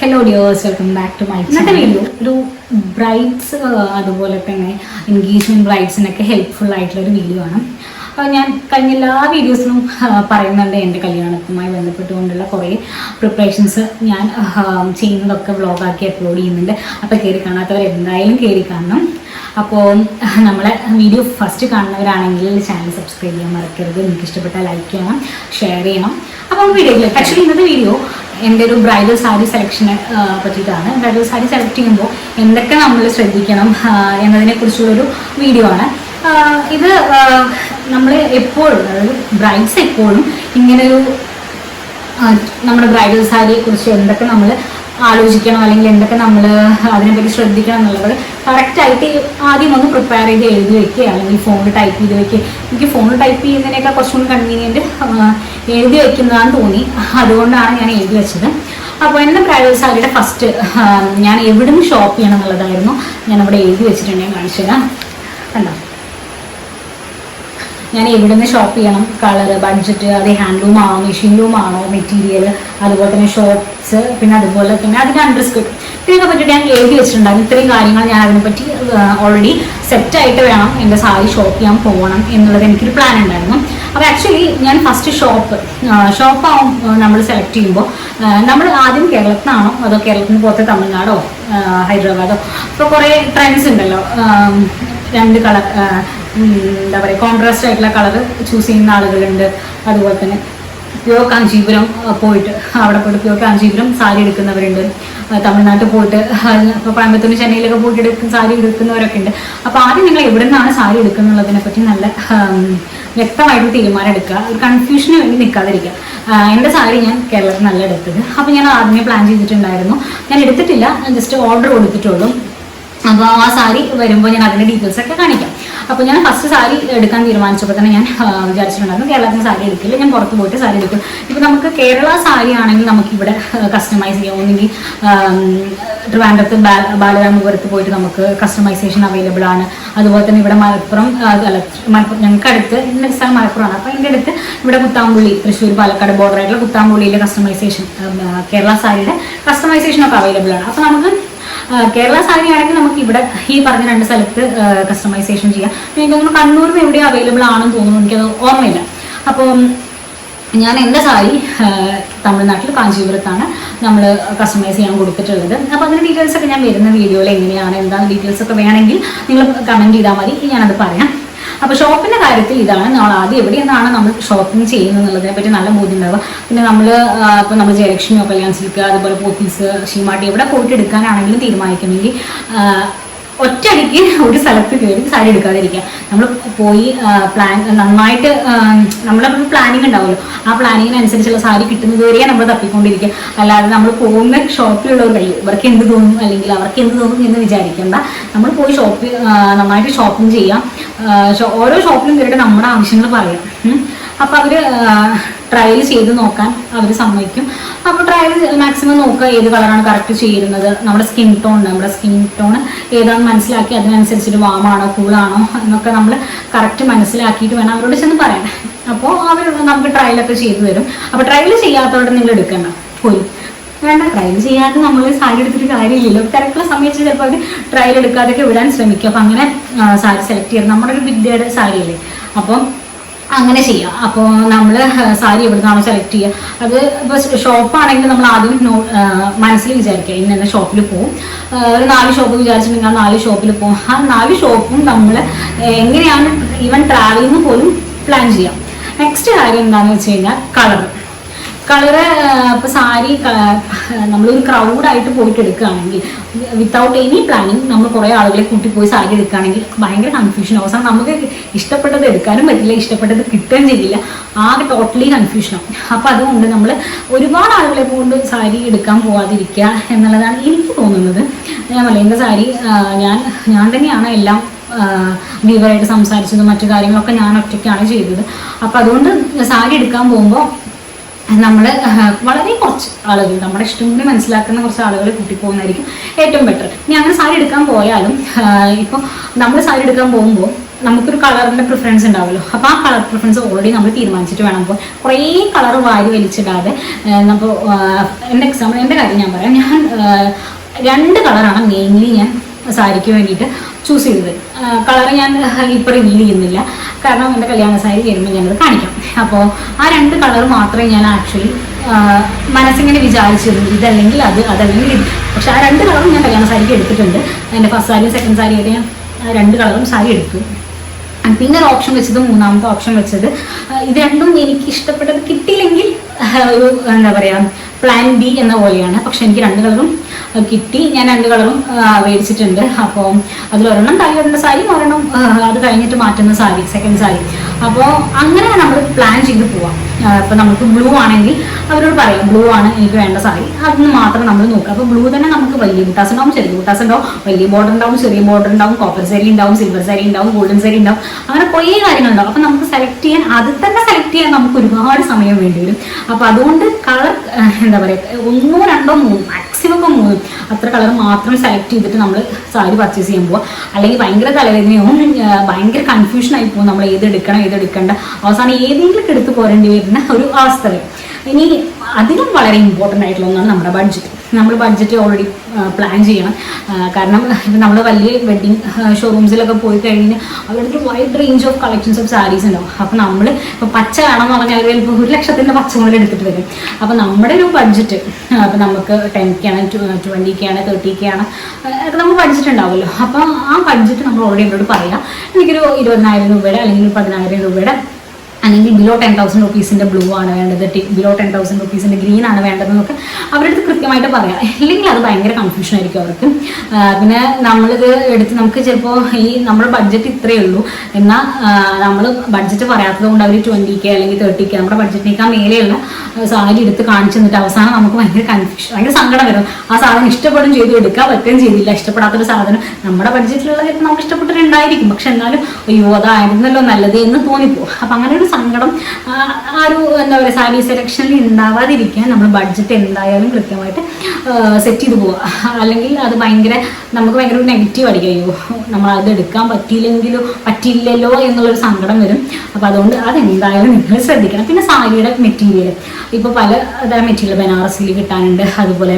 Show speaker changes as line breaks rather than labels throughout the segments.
Hello dears welcome back to my ഇന്നത്തെ video ഒരു brides അതുപോലെ തന്നെ എൻഗേജ്മെന്റ് ബ്രൈഡ്സിനൊക്കെ ഹെൽപ്ഫുൾ ആയിട്ടുള്ള ഒരു വീഡിയോ ആണ്. അപ്പോൾ ഞാൻ കഴിഞ്ഞ എല്ലാ വീഡിയോസിലും പറയുന്നുണ്ട് എന്റെ കല്യാണത്തുമായി ബന്ധപ്പെട്ടുകൊണ്ടുള്ള കുറേ പ്രിപ്പറേഷൻസ് ഞാൻ ചെയ്യുന്നതൊക്കെ വ്ളോഗാക്കി അപ്ലോഡ് ചെയ്യുന്നുണ്ട്. അപ്പോൾ കയറി കാണാത്തവർ എന്തായാലും കയറി കാണണം. അപ്പോൾ നമ്മളെ വീഡിയോ ഫസ്റ്റ് കാണുന്നവരാണെങ്കിൽ ചാനൽ സബ്സ്ക്രൈബ് ചെയ്യാൻ മറക്കരുത്. നിങ്ങൾക്ക് ഇഷ്ടപ്പെട്ടാൽ ലൈക്ക് ചെയ്യണം ഷെയർ ചെയ്യണം. അപ്പോൾ വീഡിയോ ആക്ച്വലി ഇന്നത്തെ വീഡിയോ എന്റെ ഒരു ബ്രൈഡൽ സാരി സെലക്ഷനെ പറ്റിയിട്ടാണ്. ബ്രൈഡൽ സാരി സെലക്ട് ചെയ്യുമ്പോൾ എന്തൊക്കെ നമ്മൾ ശ്രദ്ധിക്കണം എന്നതിനെ കുറിച്ചുള്ളൊരു വീഡിയോ ആണ്. ഇത് നമ്മൾ എപ്പോഴും അതായത് ബ്രൈഡ്സ് എപ്പോഴും ഇങ്ങനൊരു നമ്മുടെ ബ്രൈഡൽ സാരിയെ കുറിച്ച് എന്തൊക്കെ നമ്മൾ ആലോചിക്കണം അല്ലെങ്കിൽ എന്തൊക്കെ നമ്മൾ അതിനെപ്പറ്റി ശ്രദ്ധിക്കണം എന്നുള്ളത് കറക്റ്റായിട്ട് ആദ്യം ഒന്ന് പ്രിപ്പയർ ചെയ്ത് എഴുതി വെക്കുക അല്ലെങ്കിൽ ഫോണിൽ ടൈപ്പ് ചെയ്ത് വെക്കുക. എനിക്ക് ഫോണിൽ ടൈപ്പ് ചെയ്യുന്നതിനേക്കാൾ കുറച്ചും കൂടി കൺവീനിയന്റ് എഴുതി വെക്കുന്നതാന്ന് തോന്നി. അതുകൊണ്ടാണ് ഞാൻ എഴുതി വെച്ചത്. അപ്പോൾ എന്റെ പ്രൈവറ്റ് സാരിയുടെ ഫസ്റ്റ് ഞാൻ എവിടുന്ന് ഷോപ്പ് ചെയ്യണം എന്നുള്ളതായിരുന്നു ഞാൻ അവിടെ എഴുതി വെച്ചിട്ടുണ്ട്. ഞാൻ കാണിച്ചു തരാം. കണ്ടോ? ഞാൻ എവിടെ നിന്ന് ഷോപ്പ് ചെയ്യണം? കളർ ബഡ്ജറ്റ് അത് ഹാൻഡ്ലൂം ആണോ മെഷീൻ ലൂം ആണോ മെറ്റീരിയൽ അതുപോലെ തന്നെ ഷോപ്സ് പിന്നെ അതുപോലെ തന്നെ അതിന്റെ അണ്ടർസ്ക്രിപ്റ്റ് ഇതിനൊക്കെ പറ്റിയിട്ട് ഞാൻ എഴുതി വെച്ചിട്ടുണ്ടായിരുന്നു. ഇത്രയും കാര്യങ്ങൾ ഞാൻ അതിനെപ്പറ്റി ഓൾറെഡി സെറ്റായിട്ട് വേണം എന്റെ സാരി ഷോപ്പ് ചെയ്യാൻ പോകണം എന്നുള്ളത് എനിക്കൊരു പ്ലാൻ ഉണ്ടായിരുന്നു. അപ്പോൾ ആക്ച്വലി ഞാൻ ഫസ്റ്റ് ഷോപ്പ് ഷോപ്പ് നമ്മൾ സെലക്ട് ചെയ്യുമ്പോൾ നമ്മൾ ആദ്യം കേരളത്തിനാണോ അതോ കേരളത്തിന് പുറത്തെ തമിഴ്നാടോ ഹൈദരാബാദോ? ഇപ്പോൾ കുറേ ട്രെൻഡ്സ് ഉണ്ടല്ലോ. രണ്ട് കളർ എന്താ പറയുക കോൺട്രാസ്റ്റ് ആയിട്ടുള്ള കളർ ചൂസ് ചെയ്യുന്ന ആളുകളുണ്ട്. അതുപോലെ തന്നെ പ്യോർ കാഞ്ചീപുരം പോയിട്ട് അവിടെ പോയിട്ട് പ്യോ കാഞ്ചീപുരം സാരി എടുക്കുന്നവരുണ്ട്. തമിഴ്നാട്ടിൽ പോയിട്ട് ഇപ്പോൾ കോയമ്പത്തൂർ ചെന്നൈയിലൊക്കെ പോയിട്ട് എടുക്കുന്ന സാരി എടുക്കുന്നവരൊക്കെ ഉണ്ട്. അപ്പോൾ ആദ്യം നിങ്ങൾ എവിടെ നിന്നാണ് സാരി എടുക്കുന്നുള്ളതിനെ പറ്റി നല്ല വ്യക്തമായിട്ട് തീരുമാനം എടുക്കുക. ഒരു കൺഫ്യൂഷന് വേണ്ടി നിൽക്കാതിരിക്കുക. എന്റെ സാരി ഞാൻ കേരളത്തിൽ നല്ല എടുത്തത്. അപ്പോൾ ഞാൻ ആദ്യമേ പ്ലാൻ ചെയ്തിട്ടുണ്ടായിരുന്നു. ഞാൻ എടുത്തിട്ടില്ല ഞാൻ ജസ്റ്റ് ഓർഡർ കൊടുത്തിട്ടുള്ളൂ. അപ്പോൾ ആ സാരി വരുമ്പോൾ ഞാൻ അതിന്റെ ഡീറ്റെയിൽസ് ഒക്കെ കാണിക്കാം. അപ്പോൾ ഞാൻ ഫസ്റ്റ് സാരി എടുക്കാൻ തീരുമാനിച്ചപ്പോൾ തന്നെ ഞാൻ വിചാരിച്ചിട്ടുണ്ടായിരുന്നു കേരളത്തിന് സാരി എടുക്കില്ല. ഞാൻ പുറത്ത് പോയിട്ട് സാരി എടുക്കും. ഇപ്പോൾ നമുക്ക് കേരള സാരി ആണെങ്കിൽ നമുക്ക് ഇവിടെ കസ്റ്റമൈസ് ചെയ്യാം. ഒന്നുകിൽ ട്രിവാൻഡ്രത്ത് ബാലരാമപുരത്ത് പോയിട്ട് നമുക്ക് കസ്റ്റമൈസേഷൻ അവൈലബിൾ ആണ്. അതുപോലെ തന്നെ ഇവിടെ മലപ്പുറം അല്ല മലപ്പുറം ഞങ്ങൾക്ക് അടുത്ത് എന്റെ സ്ഥലം മലപ്പുറമാണ്. അപ്പോൾ എന്റെ അടുത്ത് ഇവിടെ കുത്താമ്പുള്ളി തൃശ്ശൂർ പാലക്കാട് ബോർഡർ ആയിട്ടുള്ള കുത്താമ്പുള്ളിയിലെ കസ്റ്റമൈസേഷൻ കേരള സാരിയുടെ കസ്റ്റമൈസേഷൻ ഒക്കെ അവൈലബിൾ ആണ്. അപ്പോൾ നമുക്ക് കേരള സാരി ആണെങ്കിൽ നമുക്ക് ഇവിടെ ഈ പറഞ്ഞ രണ്ട് സ്ഥലത്ത് കസ്റ്റമൈസേഷൻ ചെയ്യാം. എനിക്ക് തോന്നുന്നു കണ്ണൂരിൽ എവിടെ അവൈലബിൾ ആണെന്ന് തോന്നുന്നു. എനിക്കത് ഓർമ്മയില്ല. അപ്പോൾ ഞാൻ എന്റെ സാരി തമിഴ്നാട്ടിൽ കാഞ്ചീപുരത്താണ് നമ്മൾ കസ്റ്റമൈസ് ചെയ്യാൻ കൊടുത്തിട്ടുള്ളത്. അപ്പോൾ അതിന്റെ ഡീറ്റെയിൽസ് ഒക്കെ ഞാൻ വരുന്ന വീഡിയോയിൽ എങ്ങനെയാണ് എന്താണ് ഡീറ്റെയിൽസ് ഒക്കെ വേണമെങ്കിൽ നിങ്ങൾ കമന്റ് ചെയ്താൽ മതി. ഞാനത് പറയാം. അപ്പോൾ ഷോപ്പിന്റെ കാര്യത്തിൽ ഇതാണ് നമ്മൾ ആദ്യം എവിടെ നിന്നാണ് നമ്മൾ ഷോപ്പിംഗ് ചെയ്യുന്നത് എന്നുള്ളതിനെ പറ്റി നല്ല ബോധ്യം ഉണ്ടാവുക പിന്നെ നമ്മൾ ഇപ്പോൾ നമ്മൾ ജയലക്ഷ്മിയോ കല്യാൺ സിൽക്ക് അതുപോലെ പോത്തീസ് ഷീമാട്ടി എവിടെ പോയിട്ട് എടുക്കാനാണെങ്കിലും തീരുമാനിക്കുമെങ്കിൽ ഒറ്റയടിക്ക് ഒരു സ്ഥലത്ത് കയറി സാരി എടുക്കാതിരിക്കുക നമ്മൾ പോയി പ്ലാൻ നന്നായിട്ട് നമ്മുടെ പ്ലാനിങ് ഉണ്ടാവുമല്ലോ. ആ പ്ലാനിങ്ങിനനുസരിച്ചുള്ള സാരി കിട്ടുന്നത് വരെ നമ്മൾ തപ്പിക്കൊണ്ടിരിക്കുക. അല്ലാതെ നമ്മൾ പോകുന്ന ഷോപ്പിലുള്ളവർ കഴിയും ഇവർക്ക് എന്ത് തോന്നും? അല്ലെങ്കിൽ അവർക്ക് എന്ത് തോന്നും? എന്ന് വിചാരിക്കേണ്ട. നമ്മൾ പോയി ഷോപ്പിൽ നന്നായിട്ട് ഷോപ്പിംഗ് ചെയ്യാം. ഓരോ ഷോപ്പിലും കയറിയിട്ട് നമ്മുടെ ആവശ്യങ്ങൾ പറയാം. അപ്പം അവർ ട്രയൽ ചെയ്ത് നോക്കാൻ അവർ സമ്മതിക്കും. അപ്പോൾ ട്രയൽ മാക്സിമം നോക്കുക ഏത് കളറാണ് കറക്റ്റ് ചേരുന്നത് നമ്മുടെ സ്കിൻ ടോൺ നമ്മുടെ സ്കിൻ ടോൺ ഏതാണ് മനസ്സിലാക്കി അതിനനുസരിച്ചിട്ട് വാമാണോ കൂളാണോ എന്നൊക്കെ നമ്മൾ കറക്റ്റ് മനസ്സിലാക്കിയിട്ട് വേണം അവരോട് ചെന്ന് പറയാൻ. അപ്പോൾ അവർ നമുക്ക് ട്രയലൊക്കെ ചെയ്തു തരും. അപ്പോൾ ട്രയൽ ചെയ്യാത്തവരുടെ നിങ്ങൾ എടുക്കണം പോയി. വേണ്ട ട്രയൽ ചെയ്യാതെ നമ്മൾ സാരി എടുത്തിട്ട് കാര്യമില്ലല്ലോ. തിരക്കുള്ള സമയത്ത് ചിലപ്പോൾ അവർ ട്രയൽ എടുക്കാതെയൊക്കെ വിടാൻ ശ്രമിക്കും. അപ്പം അങ്ങനെ സാരി സെലക്ട് ചെയ്യണം. നമ്മുടെ ഒരു വിദ്യയുടെ സാരിയല്ലേ അപ്പം അങ്ങനെ ചെയ്യാം. അപ്പോൾ നമ്മൾ സാരി എവിടുന്നാണോ സെലക്ട് ചെയ്യുക അത് ഇപ്പോൾ ഷോപ്പാണെങ്കിൽ നമ്മൾ ആദ്യം മനസ്സിൽ വിചാരിക്കുക. ഇന്ന് ഷോപ്പിൽ പോകും ഒരു നാല് ഷോപ്പ് വിചാരിച്ചിട്ടുണ്ടെങ്കിൽ ആ നാല് ഷോപ്പിൽ പോകും ആ നാല് ഷോപ്പും നമ്മൾ എങ്ങനെയാണ് ഈവൻ ട്രാവലിംഗ് പോലും പ്ലാൻ ചെയ്യാം. നെക്സ്റ്റ് കാര്യം എന്താണെന്ന് വെച്ച് കഴിഞ്ഞാൽ കളർ കളറ് ഇപ്പോൾ സാരി നമ്മളൊരു ക്രൗഡായിട്ട് പോയിട്ട് എടുക്കുകയാണെങ്കിൽ വിത്തൗട്ട് എനി പ്ലാനിങ് നമ്മൾ കുറേ ആളുകളെ കൂട്ടി പോയി സാരി എടുക്കുകയാണെങ്കിൽ ഭയങ്കര കൺഫ്യൂഷൻ അവസാനം നമുക്ക് ഇഷ്ടപ്പെട്ടത് എടുക്കാനും പറ്റില്ല ഇഷ്ടപ്പെട്ടത് കിട്ടുകയും ചെയ്യില്ല ആകെ ടോട്ടലി കൺഫ്യൂഷൻ കൺഫ്യൂഷനാവും അപ്പോൾ അതുകൊണ്ട് നമ്മൾ ഒരുപാട് ആളുകളെ കൊണ്ട് സാരി എടുക്കാൻ പോവാതിരിക്കുക എന്നുള്ളതാണ് എനിക്ക് തോന്നുന്നത്. ഞാൻ പറയാം എന്റെ സാരി ഞാൻ ഞാൻ തന്നെയാണ് എല്ലാം വിവരമായിട്ട് സംസാരിച്ചതും മറ്റു കാര്യങ്ങളൊക്കെ ഞാൻ ഒറ്റയ്ക്കാണ് ചെയ്തത്. അപ്പോൾ അതുകൊണ്ട് സാരി എടുക്കാൻ പോകുമ്പോൾ നമ്മൾ വളരെ കുറച്ച് ആളുകൾ നമ്മുടെ ഇഷ്ടം കൂടി മനസ്സിലാക്കുന്ന കുറച്ച് ആളുകളെ കൂട്ടിപ്പോകുന്നതായിരിക്കും ഏറ്റവും ബെറ്റർ ഇനി അങ്ങനെ സാരി എടുക്കാൻ പോയാലും ഇപ്പോൾ നമ്മൾ സാരി എടുക്കാൻ പോകുമ്പോൾ നമുക്കൊരു കളറിന്റെ പ്രിഫറൻസ് ഉണ്ടാവുമല്ലോ. അപ്പോൾ ആ കളർ പ്രിഫറൻസ് ഓൾറെഡി നമ്മൾ തീരുമാനിച്ചിട്ട് വേണം അപ്പോൾ കുറേ കളർ വാരി വലിച്ചിടാതെ അപ്പോൾ എന്റെ എക്സാമ്പിൾ എന്റെ കാര്യം ഞാൻ പറയാം. ഞാൻ രണ്ട് കളറാണ് മെയിൻലി ഞാൻ സാരിക്ക് വേണ്ടിയിട്ട് ചൂസ് ചെയ്തത്. കളർ ഞാൻ ഇപ്പോൾ റിവീൽ ചെയ്യുന്നില്ല. കാരണം എന്റെ കല്യാണ സാരി വരുമ്പോൾ ഞാനത് കാണിക്കാം. അപ്പോൾ ആ രണ്ട് കളർ മാത്രമേ ഞാൻ ആക്ച്വലി മനസ്സിങ്ങനെ വിചാരിച്ചിരുന്നു. ഇതല്ലെങ്കിൽ അത് അതല്ലെങ്കിൽ ഇത്. പക്ഷെ ആ രണ്ട് കളറും ഞാൻ കല്യാണ സാരിക്ക് എടുത്തിട്ടുണ്ട്. എന്റെ ഫസ്റ്റ് സാരിയും സെക്കൻഡ് സാരിയുടെ ഞാൻ രണ്ട് കളറും സാരി എടുത്തു. പിന്നെ ഒരു ഓപ്ഷൻ വെച്ചത് മൂന്നാമത്തെ ഓപ്ഷൻ വെച്ചത്. ഇത് രണ്ടും എനിക്ക് ഇഷ്ടപ്പെട്ടത് കിട്ടിയില്ലെങ്കിൽ ഒരു എന്താ പറയുക പ്ലാൻ ബി എന്ന പോലെയാണ്. പക്ഷെ എനിക്ക് രണ്ട് കളറും കിട്ടി. ഞാൻ രണ്ട് കളറും മേടിച്ചിട്ടുണ്ട്. അപ്പോൾ അതിലൊരെണ്ണം തലയിടുന്ന സാരി ഒരെണ്ണം അത് കഴിഞ്ഞിട്ട് മാറ്റുന്ന സാരി സെക്കൻഡ് സാരി. അപ്പോൾ അങ്ങനെ നമ്മൾ പ്ലാൻ ചെയ്ത് പോവാം. ഇപ്പം നമുക്ക് ബ്ലൂ ആണെങ്കിൽ അവരോട് പറയും ബ്ലൂ ആണ് എനിക്ക് വേണ്ട സാരി. അതൊന്ന് മാത്രം നമ്മൾ നോക്കുക. അപ്പോൾ ബ്ലൂ തന്നെ നമുക്ക് വലിയ ബുട്ടാസ് ഉണ്ടാവും ചെറിയ ബുട്ടാസ് ഉണ്ടാവും വലിയ ബോർഡർ ഉണ്ടാവും ചെറിയ ബോർഡർ ഉണ്ടാവും കോപ്പർ സാരി ഉണ്ടാവും സിൽവർ സാരി ഉണ്ടാവും ഗോൾഡൻ സാരി ഉണ്ടാവും. അങ്ങനെ കുറേ കാര്യങ്ങളുണ്ടാവും അപ്പോൾ നമുക്ക് സെലക്ട് ചെയ്യാൻ അത് തന്നെ സെലക്ട് ചെയ്യാൻ നമുക്ക് ഒരുപാട് സമയം വേണ്ടി വരും. അപ്പോൾ അതുകൊണ്ട് കളർ എന്താ പറയുക ഒന്നോ രണ്ടോ മൂന്ന് മാക്സിമം ഒക്കെ മൂന്ന് അത്ര കളർ മാത്രം സെലക്ട് ചെയ്തിട്ട് നമ്മൾ സാരി പർച്ചേസ് ചെയ്യുമ്പോൾ അല്ലെങ്കിൽ ഭയങ്കര തലവേദനയും ആ, ഭയങ്കര കൺഫ്യൂഷൻ ആയി പോകും. നമ്മൾ ഏത് എടുക്കണം ഏത് എടുക്കണ്ട അവസാനം ഏതെങ്കിലും എടുത്ത് പോരേണ്ടി വരുന്ന ഒരു അവസ്ഥ വരും. ഇനി അതിലും വളരെ ഇമ്പോർട്ടന്റ് ആയിട്ടുള്ള ഒന്നാണ് നമ്മുടെ ബഡ്ജറ്റ് നമ്മൾ ബഡ്ജറ്റ് ഓൾറെഡി പ്ലാൻ ചെയ്യണം. കാരണം നമ്മൾ വലിയ വെഡ്ഡിങ് ഷോറൂംസിലൊക്കെ പോയി കഴിഞ്ഞാൽ അവരുടെ wide range of collections of saris ഉണ്ടാവും. അപ്പോൾ നമ്മൾ ഇപ്പോൾ പച്ച വേണമെന്ന് പറഞ്ഞാൽ അവർ ചിലപ്പോൾ ഒരു ലക്ഷത്തിന്റെ പച്ച എടുത്തിട്ട് വരും. അപ്പോൾ നമ്മുടെ ഒരു ബഡ്ജറ്റ് അപ്പോൾ നമുക്ക് ടെൻ കെ ആണ് ട്വന്റി കെ ആണ് തേർട്ടി കെ ആണ് നമുക്ക് ബഡ്ജറ്റ് ഉണ്ടാവുമല്ലോ. അപ്പോൾ ആ ബഡ്ജറ്റ് നമ്മൾ ഓൾറെഡി അവരോട് പറയാം. എനിക്കൊരു ഇരുപതിനായിരം രൂപയുടെ അല്ലെങ്കിൽ ഒരു പതിനായിരം രൂപയുടെ അല്ലെങ്കിൽ ബിലോ ടെൻ തൗസൻഡ് റുപ്പീസിന്റെ ബ്ലൂ ആണ് വേണ്ടത് ബിലോ ടെൻ തൗസൻഡ് റുപ്പീസിന്റെ ഗ്രീൻ ആണ് വേണ്ടതെന്നൊക്കെ അവരുടെ അടുത്ത് കൃത്യമായിട്ട് പറയാം. ഇല്ലെങ്കിൽ അത് ഭയങ്കര കൺഫ്യൂഷൻ ആയിരിക്കും അവർക്ക്. പിന്നെ നമ്മളിത് എടുത്ത് നമുക്ക് ചിലപ്പോൾ ഈ നമ്മുടെ ബഡ്ജറ്റ് ഇത്രയേ ഉള്ളൂ. എന്നാൽ നമ്മൾ ബഡ്ജറ്റ് പറയാത്തത് കൊണ്ട് അവർ ട്വന്റി കെ അല്ലെങ്കിൽ തേർട്ടി കെ നമ്മുടെ ബഡ്ജറ്റിനേക്കാൾ മേലെയുള്ള സാധനം എടുത്ത് കാണിച്ചു തന്നിട്ട് അവസാനം നമുക്ക് ഭയങ്കര കൺഫ്യൂഷൻ ഭയങ്കര സങ്കടം വരും. ആ സാധനം ഇഷ്ടപ്പെടും ചെയ്തു എടുക്കാൻ പറ്റുകയും ചെയ്തില്ല. ഇഷ്ടപ്പെടാത്തൊരു സാധനം നമ്മുടെ ബഡ്ജറ്റിലുള്ള ചിലപ്പോൾ നമുക്ക് ഇഷ്ടപ്പെട്ടിട്ടുണ്ടായിരിക്കും പക്ഷെ എന്നാലും അയ്യോ അതായിരുന്നല്ലോ നല്ലത് എന്ന് തോന്നിപ്പോകും അപ്പം അങ്ങനെ ഒരു സങ്കടം. ആ ഒരു എന്താ പറയുക സാരി സെലക്ഷനിൽ ഉണ്ടാവാതിരിക്കാൻ നമ്മൾ ബഡ്ജറ്റ് എന്തായാലും കൃത്യമായിട്ട് സെറ്റ് ചെയ്ത് പോവുക അല്ലെങ്കിൽ അത് ഭയങ്കര നമുക്ക് ഭയങ്കര ഒരു നെഗറ്റീവ് അടിക്കും അയ്യോ നമ്മൾ അത് എടുക്കാൻ പറ്റിയില്ലെങ്കിലോ പറ്റിയില്ലല്ലോ എന്നുള്ളൊരു സങ്കടം വരും. അപ്പോൾ അതുകൊണ്ട് അതെന്തായാലും നിങ്ങൾ ശ്രദ്ധിക്കണം. പിന്നെ സാരിയുടെ മെറ്റീരിയൽ ഇപ്പോൾ പല തരം മെറ്റീരിയൽ ബനാറസിൽ കിട്ടാനുണ്ട്. അതുപോലെ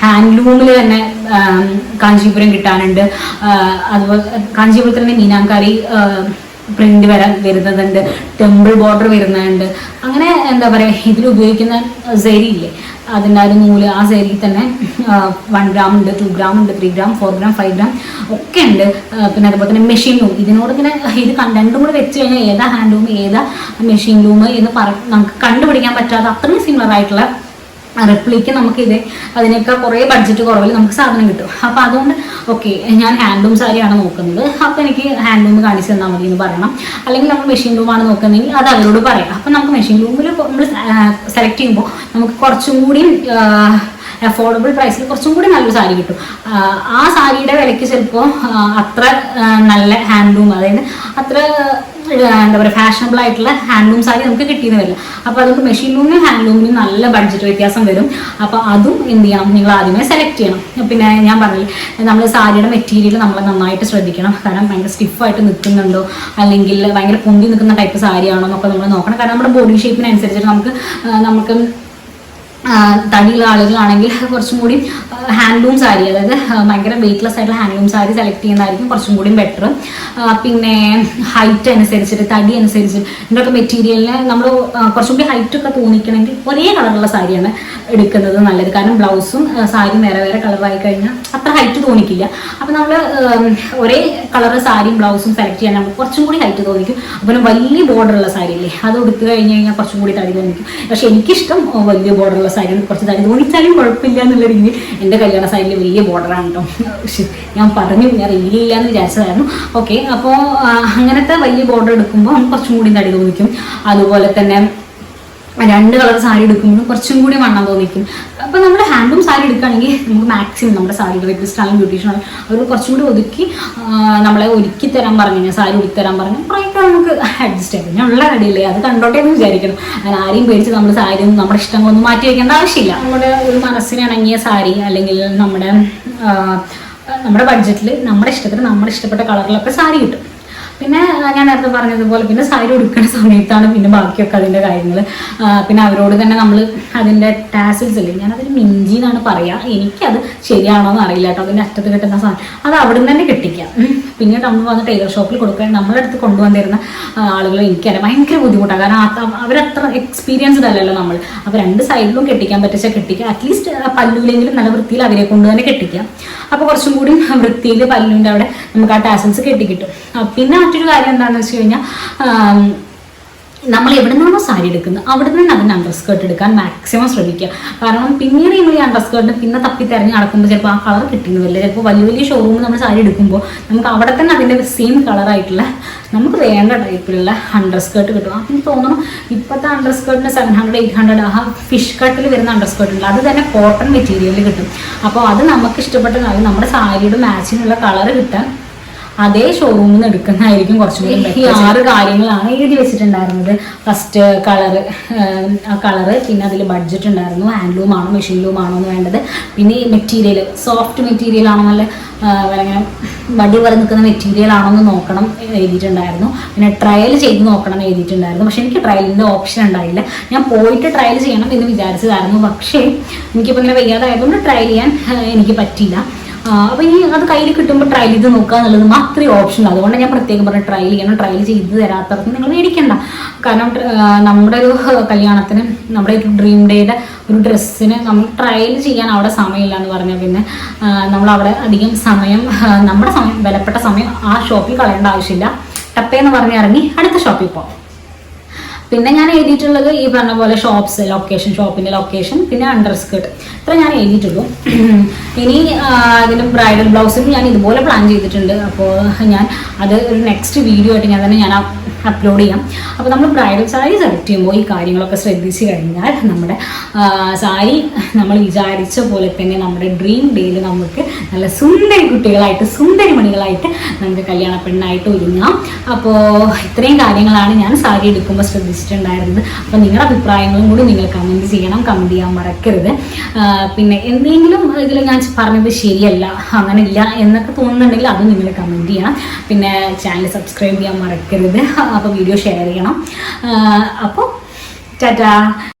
ഹാൻഡ്ലൂമിൽ തന്നെ കാഞ്ചീപുരം കിട്ടാനുണ്ട്. അതുപോലെ കാഞ്ചീപുരത്തിൽ തന്നെ മീനാങ്കാരി പ്രിന്റ് വരാൻ വരുന്നതുണ്ട് ടെമ്പിൾ ബോർഡർ വരുന്നുണ്ട് അങ്ങനെ എന്താ പറയുക ഇതിൽ ഉപയോഗിക്കുന്ന സരി ഇല്ലേ? അതിന്റെ ആ ഒരു നൂൽ ആ സെരി തന്നെ വൺ ഗ്രാം ഉണ്ട് ടു ഗ്രാം ഉണ്ട് three gram four gram five gram ഒക്കെ ഉണ്ട്. പിന്നെ അതുപോലെ തന്നെ മെഷീൻ ലൂം ഇതിനോട് ഇങ്ങനെ ഇത് രണ്ടും കൂടെ വെച്ച് കഴിഞ്ഞാൽ ഏതാ ഹാൻഡ് ലൂം ഏതാ മെഷീൻ ലൂം എന്ന് പറ നമുക്ക് കണ്ടുപിടിക്കാൻ പറ്റാത്ത അത്രയും സിമിലർ ആയിട്ടുള്ള റിപ്ലിക്ക് നമുക്ക് ഇതേ അതിനേക്കാൾ കുറേ ബഡ്ജറ്റ് കുറവിൽ നമുക്ക് സാധനം കിട്ടും. അപ്പോൾ അതുകൊണ്ട് ഓക്കെ ഞാൻ ഹാൻഡ്ലൂം സാരിയാണ് നോക്കുന്നത്. അപ്പോൾ എനിക്ക് ഹാൻഡ്ലൂം കാണിച്ചു തന്നാൽ മതി എന്ന് പറയണം. അല്ലെങ്കിൽ നമ്മൾ മെഷീൻ ലൂമാണ് നോക്കുന്നതെങ്കിൽ അത് അവരോട് പറയാം. അപ്പോൾ നമുക്ക് മെഷീൻ ലൂമിൽ നമ്മൾ സെലക്ട് ചെയ്യുമ്പോൾ നമുക്ക് കുറച്ചും കൂടി അഫോർഡബിൾ പ്രൈസിൽ കുറച്ചും കൂടി നല്ലൊരു സാരി കിട്ടും. ആ, സാരിയുടെ വിലയ്ക്ക് ചിലപ്പോൾ അത്ര നല്ല ഹാൻഡ്ലൂം അതായത് അത്ര എന്താ പറയുക ഫാഷനബിൾ ആയിട്ടുള്ള ഹാൻഡ്ലൂം സാരി നമുക്ക് കിട്ടിയെന്ന് വരില്ല. അപ്പോൾ അതുകൊണ്ട് മെഷീൻ ലൂമിനും ഹാൻഡ്ലൂമിനും നല്ല ബഡ്ജറ്റ് വ്യത്യാസം വരും. അപ്പോൾ അതും എന്ത് ചെയ്യണം? നിങ്ങൾ ആദ്യമേ സെലക്ട് ചെയ്യണം. പിന്നെ ഞാൻ പറഞ്ഞില്ല നമ്മൾ സാരിയുടെ മെറ്റീരിയൽ നമ്മൾ നന്നായിട്ട് ശ്രദ്ധിക്കണം. കാരണം ഭയങ്കര സ്റ്റിഫായിട്ട് നിൽക്കുന്നുണ്ടോ? അല്ലെങ്കിൽ ഭയങ്കര പൊന്തി നിൽക്കുന്ന ടൈപ്പ് സാരിയാണോ എന്നൊക്കെ നമ്മൾ നോക്കണം. കാരണം നമ്മുടെ ബോഡി ഷേപ്പിനനുസരിച്ചിട്ട് നമുക്ക് നമുക്ക് തടിയുള്ള ആളുകളാണെങ്കിൽ കുറച്ചും കൂടി ഹാൻഡ്ലൂം സാരി അതായത് ഭയങ്കര വെയ്റ്റ്ലെസ് ആയിട്ടുള്ള ഹാൻഡ്ലൂം സാരി സെലക്ട് ചെയ്യുന്നതായിരിക്കും കുറച്ചും കൂടി ബെറ്റർ പിന്നെ ഹൈറ്റ് അനുസരിച്ചിട്ട് തടി അനുസരിച്ച് ഇതിന്റെയൊക്കെ മെറ്റീരിയലിന് നമ്മൾ കുറച്ചും കൂടി ഹൈറ്റ് ഒക്കെ തോന്നിക്കണമെങ്കിൽ ഒരേ കളറുള്ള സാരിയാണ് എടുക്കുന്നത് നല്ലത്. കാരണം ബ്ലൗസും സാരിയും വേറെ വേറെ കളറായി കഴിഞ്ഞാൽ അത്ര ഹൈറ്റ് തോന്നിക്കില്ല അപ്പം നമ്മൾ ഒരേ കളർ സാരിയും ബ്ലൗസും സെലക്ട് ചെയ്യാൻ നമുക്ക് കുറച്ചും കൂടി ഹൈറ്റ് തോന്നിക്കും. അപ്പം വലിയ ബോർഡറുള്ള സാരി അല്ലേ അത് എടുത്തു കഴിഞ്ഞ് കഴിഞ്ഞാൽ കുറച്ചും കൂടി തടി തോന്നിക്കും. പക്ഷെ എനിക്കിഷ്ടം വലിയ ബോർഡറുള്ള സാരി കുറച്ച് തടി തോന്നിച്ചാലും കുഴപ്പമില്ല എന്നുള്ള രീതിയിൽ എന്റെ കല്യാണ സൈഡിൽ വലിയ ബോർഡറാണ് കേട്ടോ ഞാൻ പറഞ്ഞു ഞാൻ റീലില്ല എന്ന് വിചാരിച്ചതായിരുന്നു. ഓക്കെ അപ്പോൾ അങ്ങനത്തെ വലിയ ബോർഡർ എടുക്കുമ്പോൾ കുറച്ചും കൂടി തടി തോന്നിക്കും. അതുപോലെ തന്നെ രണ്ട് കളർ സാരി എടുക്കുമ്പോൾ കുറച്ചും കൂടി വണ്ണം തോന്നിക്കും. അപ്പോൾ നമ്മൾ ഹാൻഡും സാരി എടുക്കുകയാണെങ്കിൽ നമുക്ക് മാക്സിമം നമ്മുടെ സാരി റെപ്പിസ്റ്റ് ആണെങ്കിലും ബ്യൂട്ടീഷ്യൻ അവർ കുറച്ചും കൂടി ഒതുക്കി നമ്മളെ ഒരുക്കി തരാൻ പറഞ്ഞു കഴിഞ്ഞാൽ സാരി ഒരുക്കി തരാൻ പറഞ്ഞു കുറേയൊക്കെ നമുക്ക് അഡ്ജസ്റ്റ് ചെയ്യാം. പിന്നെ ഉള്ള കടിയില്ലേ അത് കണ്ടോട്ടെ എന്ന് വിചാരിക്കണം. അങ്ങനെ ആരെയും പേടിച്ച് നമ്മൾ സാരി ഒന്നും നമ്മുടെ ഇഷ്ടങ്ങളൊന്നും മാറ്റി വയ്ക്കേണ്ട ആവശ്യമില്ല. നമ്മുടെ ഒരു മനസ്സിന് ഇണങ്ങിയ സാരി അല്ലെങ്കിൽ നമ്മുടെ നമ്മുടെ ബഡ്ജറ്റിൽ നമ്മുടെ ഇഷ്ടത്തിന് നമ്മുടെ ഇഷ്ടപ്പെട്ട കളറിലൊക്കെ സാരി കിട്ടും. പിന്നെ ഞാൻ നേരത്തെ പറഞ്ഞതുപോലെ പിന്നെ സാരി ഉടുക്കുന്ന സമയത്താണ് പിന്നെ ബാക്കിയൊക്കെ അതിന്റെ കാര്യങ്ങൾ പിന്നെ അവരോട് തന്നെ നമ്മൾ അതിന്റെ ടാസിൽസ് ഇല്ലേ ഞാനതിന് മിഞ്ചി എന്നാണ് പറയുക എനിക്കത് ശരിയാണോ എന്ന് അറിയില്ല കേട്ടോ. അതിന്റെ അറ്റത്ത് കിട്ടുന്ന സാധനം. അത് അവിടെ നിന്ന് തന്നെ കിട്ടിക്കാം. പിന്നെ പിന്നീട് നമ്മൾ വന്ന് ടൈലർ ഷോപ്പിൽ കൊടുക്കാൻ നമ്മളെ അടുത്ത് കൊണ്ടുവന്നിരുന്ന ആളുകൾ എനിക്കറിയാം. ഭയങ്കര ബുദ്ധിമുട്ടാണ് കാരണം അവരത്ര എക്സ്പീരിയൻസ്ഡ് അല്ലല്ലോ നമ്മൾ അപ്പോൾ രണ്ട് സൈഡിലും കെട്ടിക്കാൻ പറ്റിച്ച കെട്ടിക്കുക അറ്റ്ലീസ്റ്റ് പല്ലുവിലെങ്കിലും നല്ല വൃത്തിയിൽ അവരെ കൊണ്ട് തന്നെ കെട്ടിക്കാം. അപ്പോൾ കുറച്ചും കൂടി വൃത്തിയിൽ പല്ലുവിന്റെ അവിടെ നമുക്ക് ആ ടാസൽസ് കെട്ടിക്കിട്ടും. പിന്നെ മറ്റൊരു കാര്യം എന്താണെന്ന് വെച്ച് കഴിഞ്ഞാൽ നമ്മൾ എവിടെ നിന്നാണോ സാരി എടുക്കുന്നത് അവിടെ നിന്ന് അതിന് അണ്ടർ സ്കേർട്ട് എടുക്കാൻ മാക്സിമം ശ്രമിക്കുക. കാരണം പിന്നീട് നമ്മൾ ഈ അണ്ടർ സ്കേർട്ട് പിന്നെ തപ്പി തിരഞ്ഞു നടക്കുമ്പോൾ ചിലപ്പോൾ ആ കളർ കിട്ടുന്നില്ല ചിലപ്പോൾ വലിയ വലിയ ഷോറൂമിൽ നമ്മൾ സാരി എടുക്കുമ്പോൾ നമുക്ക് അവിടെ തന്നെ അതിന്റെ സെയിം കളറായിട്ടുള്ള നമുക്ക് വേണ്ട ടൈപ്പിലുള്ള അണ്ടർ സ്കേർട്ട് കിട്ടും. അപ്പം തോന്നുന്നു ഇപ്പോഴത്തെ അണ്ടർ സ്കേർട്ടിന് സെവൻ ഹൺഡ്രഡ് എയ്റ്റ് ഹൺഡ്രഡ് ആ ഫിഷ് കട്ടിൽ വരുന്ന അണ്ടർ സ്കേർട്ട് ഉണ്ട്. അത് തന്നെ കോട്ടൺ മെറ്റീരിയലിൽ കിട്ടും. അപ്പോൾ അത് നമുക്ക് ഇഷ്ടപ്പെട്ട നമ്മുടെ സാരിയുടെ മാച്ചിനുള്ള കളർ കിട്ടാൻ അതേ ഷോറൂമിൽ നിന്ന് എടുക്കുന്നതായിരിക്കും കുറച്ചും കൂടി ഈ ആറ് കാര്യങ്ങളാണ് എഴുതി വെച്ചിട്ടുണ്ടായിരുന്നത്. ഫസ്റ്റ് കളറ് ആ കളറ് പിന്നെ അതിൽ ബഡ്ജറ്റ് ഉണ്ടായിരുന്നു. ഹാൻഡ്ലൂം ആണോ മെഷീൻ ലൂം ആണോ എന്ന് വേണ്ടത്. പിന്നെ ഈ മെറ്റീരിയൽ സോഫ്റ്റ് മെറ്റീരിയൽ ആണോ നല്ല വേണമെങ്കിൽ ഇങ്ങനെ വടി വരെ നിൽക്കുന്ന മെറ്റീരിയൽ ആണോ എന്ന് നോക്കണം എഴുതിയിട്ടുണ്ടായിരുന്നു. പിന്നെ ട്രയൽ ചെയ്ത് നോക്കണം എഴുതിയിട്ടുണ്ടായിരുന്നു. പക്ഷെ എനിക്ക് ട്രയലിന്റെ ഓപ്ഷൻ ഉണ്ടായില്ല. ഞാൻ പോയിട്ട് ട്രയൽ ചെയ്യണം എന്ന് വിചാരിച്ചതായിരുന്നു. പക്ഷേ എനിക്കിപ്പോൾ ഇങ്ങനെ വയ്യാതായതുകൊണ്ട് ട്രയൽ ചെയ്യാൻ എനിക്ക് പറ്റിയില്ല. അപ്പോൾ ഈ അത് കയ്യിൽ കിട്ടുമ്പോൾ ട്രയൽ ചെയ്ത് നോക്കുക എന്നുള്ളത് മാത്രമേ ഓപ്ഷൻ ഉള്ളൂ. അതുകൊണ്ട് ഞാൻ പ്രത്യേകം പറഞ്ഞു ട്രയൽ ചെയ്യണം ട്രയൽ ചെയ്ത് തരാത്തവർക്ക് നിങ്ങൾ മേടിക്കണ്ട. കാരണം നമ്മുടെ ഒരു കല്യാണത്തിന് നമ്മുടെ ഒരു ഡ്രീം ഡേയുടെ ഒരു ഡ്രസ്സിന് നമ്മൾ ട്രയൽ ചെയ്യാൻ അവിടെ സമയമില്ല എന്ന് പറഞ്ഞാൽ പിന്നെ നമ്മൾ അവിടെ അധികം സമയം നമ്മുടെ സമയം വിലപ്പെട്ട സമയം ആ ഷോപ്പിൽ കളയേണ്ട ആവശ്യമില്ല. ടപ്പേന്ന് പറഞ്ഞ് ഇറങ്ങി അടുത്ത ഷോപ്പിൽ പോകാം പിന്നെ ഞാൻ എഴുതിയിട്ടുള്ളത് ഈ പറഞ്ഞ പോലെ ഷോപ്സ് ലൊക്കേഷൻ ഷോപ്പിന്റെ ലൊക്കേഷൻ പിന്നെ അണ്ടർ സ്കേർട്ട് ഇത്ര ഞാൻ എഴുതിയിട്ടുള്ളൂ. ഇനി അതിന് ബ്രൈഡൽ ബ്ലൗസും ഞാൻ ഇതുപോലെ പ്ലാൻ ചെയ്തിട്ടുണ്ട്. അപ്പോൾ ഞാൻ അത് ഒരു നെക്സ്റ്റ് വീഡിയോ ആയിട്ട് ഞാൻ തന്നെ ഞാൻ അപ്ലോഡ് ചെയ്യാം. അപ്പോൾ നമ്മൾ ബ്രൈഡൽ സാരി സെലക്ട് ചെയ്യുമ്പോൾ ഈ കാര്യങ്ങളൊക്കെ ശ്രദ്ധിച്ച് കഴിഞ്ഞാൽ നമ്മുടെ സാരി നമ്മൾ വിചാരിച്ച പോലെ തന്നെ നമ്മുടെ ഡ്രീം ഡേയിൽ നമുക്ക് നല്ല സുന്ദരി കുട്ടികളായിട്ട് സുന്ദരി മണികളായിട്ട് നമുക്ക് കല്യാണ പെണ്ണായിട്ട് ഒരുങ്ങാം. അപ്പോൾ ഇത്രയും കാര്യങ്ങളാണ് ഞാൻ സാരി എടുക്കുമ്പോൾ ശ്രദ്ധിച്ചിട്ടുണ്ടായിരുന്നത് അപ്പോൾ നിങ്ങളുടെ അഭിപ്രായങ്ങളും കൂടി നിങ്ങൾ കമന്റ് ചെയ്യണം കമന്റ് ചെയ്യാൻ മറക്കരുത്. പിന്നെ എന്തെങ്കിലും ഇതിൽ ഞാൻ പറഞ്ഞത് ശരിയല്ല അങ്ങനെയില്ല എന്നൊക്കെ തോന്നുന്നുണ്ടെങ്കിൽ അത് നിങ്ങൾ കമന്റ് ചെയ്യണം. പിന്നെ ചാനൽ സബ്സ്ക്രൈബ് ചെയ്യാൻ മറക്കരുത്. അപ്പോൾ വീഡിയോ ഷെയർ ചെയ്യണം. അപ്പോൾ ടാറ്റാ.